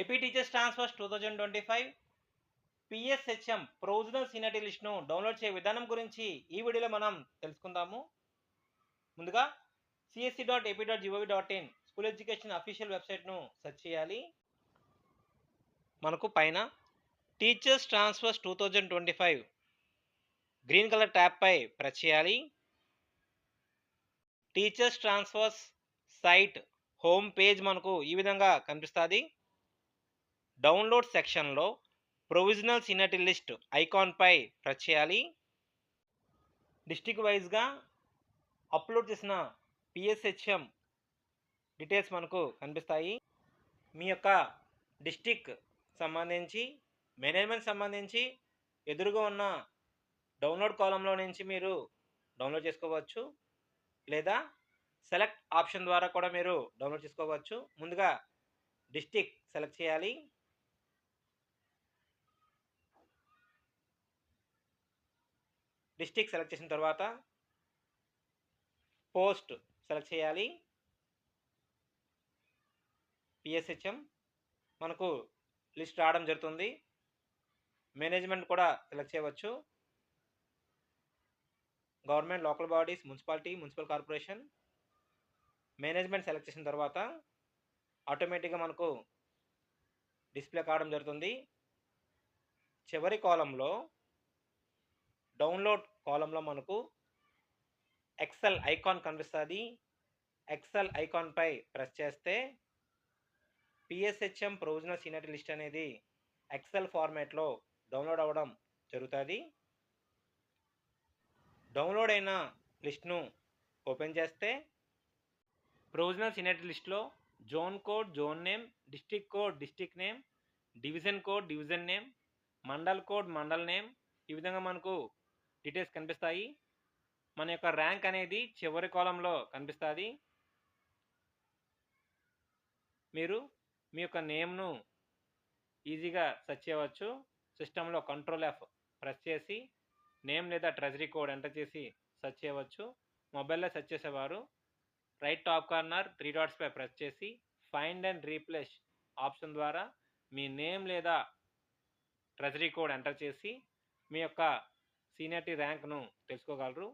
AP teachers transfers two thousand twenty five PSHM provisional seniority లిస్ట్ను download చేయ విధానం గురించి ఈ వీడియోలో మనం తెలుసుకుందాము. ముందుగా CSC dot AP dot GOV dot in school education official వెబ్సైట్ను సెర్చ్ చేయాలి. మనకు పైన teachers transfers two thousand twenty five green colour ట్యాబ్పై press చేయాలి. Teachers transfers site home page మనకు ఈ విధంగా కనిపిస్తుంది. డౌన్లోడ్ సెక్షన్లో ప్రొవిజనల్ సీనియర్టీ లిస్ట్ ఐకాన్పై ప్రెస్ చేయాలి. డిస్టిక్ వైజ్గా అప్లోడ్ చేసిన పిఎస్హెచ్ఎం డీటెయిల్స్ మనకు కనిపిస్తాయి. మీ యొక్క డిస్టిక్ సంబంధించి మేనేజ్మెంట్ సంబంధించి ఎదురుగా ఉన్న డౌన్లోడ్ కాలంలో నుంచి మీరు డౌన్లోడ్ చేసుకోవచ్చు. లేదా సెలెక్ట్ ఆప్షన్ ద్వారా కూడా మీరు డౌన్లోడ్ చేసుకోవచ్చు. ముందుగా డిస్టిక్ సెలెక్ట్ చేయాలి. డిస్టిక్ సెలెక్ట్ చేసిన తర్వాత పోస్ట్ సెలెక్ట్ చేయాలి. పిఎస్హెచ్ఎం మనకు లిస్ట్ రావడం జరుగుతుంది. మేనేజ్మెంట్ కూడా సెలెక్ట్ చేయవచ్చు. Government local bodies municipality municipal corporation management select చేసిన తర్వాత ఆటోమేటిక్గా మనకు డిస్ప్లే కావడం జరుగుతుంది. చివరి కాలంలో డౌన్లోడ్ కాలంలో మనకు ఎక్సెల్ ఐకాన్ కనిపిస్తుంది. ఎక్సెల్ ఐకాన్పై ప్రెస్ చేస్తే పిఎస్హెచ్ఎం ప్రొవిజనల్ సీనియర్ లిస్ట్ అనేది ఎక్సెల్ ఫార్మేట్లో డౌన్లోడ్ అవ్వడం జరుగుతుంది. డౌన్లోడ్ అయిన లిస్ట్ను ఓపెన్ చేస్తే ప్రొవిజనల్ సీనియర్ లిస్ట్లో zone code zone name district code district name division code division name mandal code mandal name ఈ విధంగా మనకు డీటెయిల్స్ కనిపిస్తాయి. మన యొక్క ర్యాంక్ అనేది చివరి కాలంలో కనిపిస్తుంది. మీరు మీ యొక్క నేమ్ను ఈజీగా సెర్చ్ చేయవచ్చు. సిస్టంలో కంట్రోల్ ఎఫ్ ప్రెస్ చేసి నేమ్ లేదా ట్రెజరీ కోడ్ ఎంటర్ చేసి సెర్చ్ చేయవచ్చు. మొబైల్లో సెర్చ్ చేసేవారు. రైట్ టాప్ కార్నర్ త్రీ డాట్స్పై ప్రెస్ చేసి ఫైండ్ అండ్ రీప్లేస్ ఆప్షన్ ద్వారా మీ నేమ్ లేదా ట్రెజరీ కోడ్ ఎంటర్ చేసి మీ యొక్క సీనియారిటీ ర్యాంక్ను తెలుసుకోగలరు.